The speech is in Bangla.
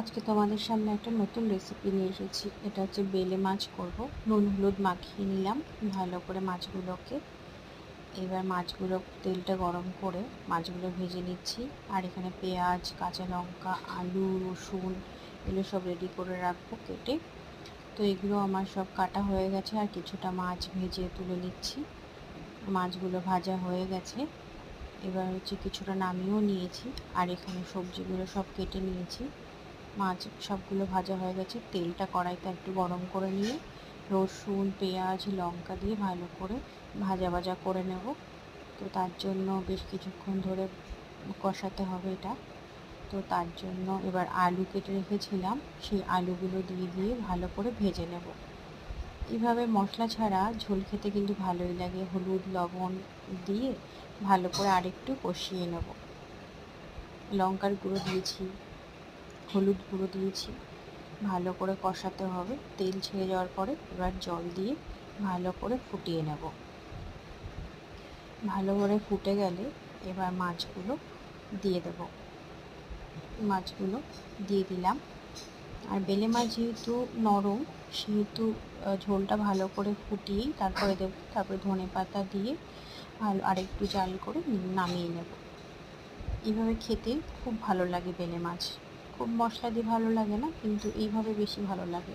আজকে তোমাদের সামনে একটা নতুন রেসিপি নিয়ে এসেছি। এটা হচ্ছে বেলে মাছ করব। নুন, হলুদ মাখিয়ে নিলাম ভালো করে মাছগুলোকে। এবার মাছগুলো, তেলটা গরম করে মাছগুলো ভেজে নিচ্ছি। আর এখানে পেঁয়াজ, কাঁচা লঙ্কা, আলু, রসুন এগুলো সব রেডি করে রাখব কেটে। তো এগুলো আমার সব কাটা হয়ে গেছে আর কিছুটা মাছ ভেজে তুলে নিচ্ছি। মাছগুলো ভাজা হয়ে গেছে। এবার হচ্ছে কিছুটা নামিয়েও নিয়েছি। আর এখানে সবজিগুলো সব কেটে নিয়েছি। মাছ সবগুলো ভাজা হয়ে গেছে। তেলটা কড়াইতে একটু গরম করে নিয়ে রসুন, পেঁয়াজ, লঙ্কা দিয়ে ভালো করে ভাজা ভাজা করে নেব। তো তার জন্য বেশ কিছুক্ষণ ধরে কষাতে হবে এটা। তো তার জন্য এবার আলু কেটে রেখেছিলাম, সেই আলুগুলো দিয়ে দিয়ে ভালো করে ভেজে নেব। এইভাবে মশলা ছাড়া ঝোল খেতে কিন্তু ভালোই লাগে। হলুদ, লবণ দিয়ে ভালো করে আরেকটু কষিয়ে নেব। লঙ্কার গুঁড়ো দিয়েছি হলুদ গুঁড়ো দিয়েছি। ভালো করে কষাতে হবে। তেল ছেড়ে যাওয়ার পরে এবার জল দিয়ে ভালো করে ফুটিয়ে নেব। ভালো করে ফুটে গেলে এবার মাছগুলো দিয়ে দেব। মাছগুলো দিয়ে দিলাম। আর বেলে মাছ যেহেতু নরম, সেহেতু ঝোলটা ভালো করে ফুটিয়েই তারপরে দেব। তারপরে ধনে পাতা দিয়ে ভালো আরেকটু জাল করে নামিয়ে নেব। এইভাবে খেতে খুব ভালো লাগে বেলে মাছ। খুব মশলা দিয়ে ভালো লাগে না কিন্তু এইভাবে বেশি ভালো লাগে।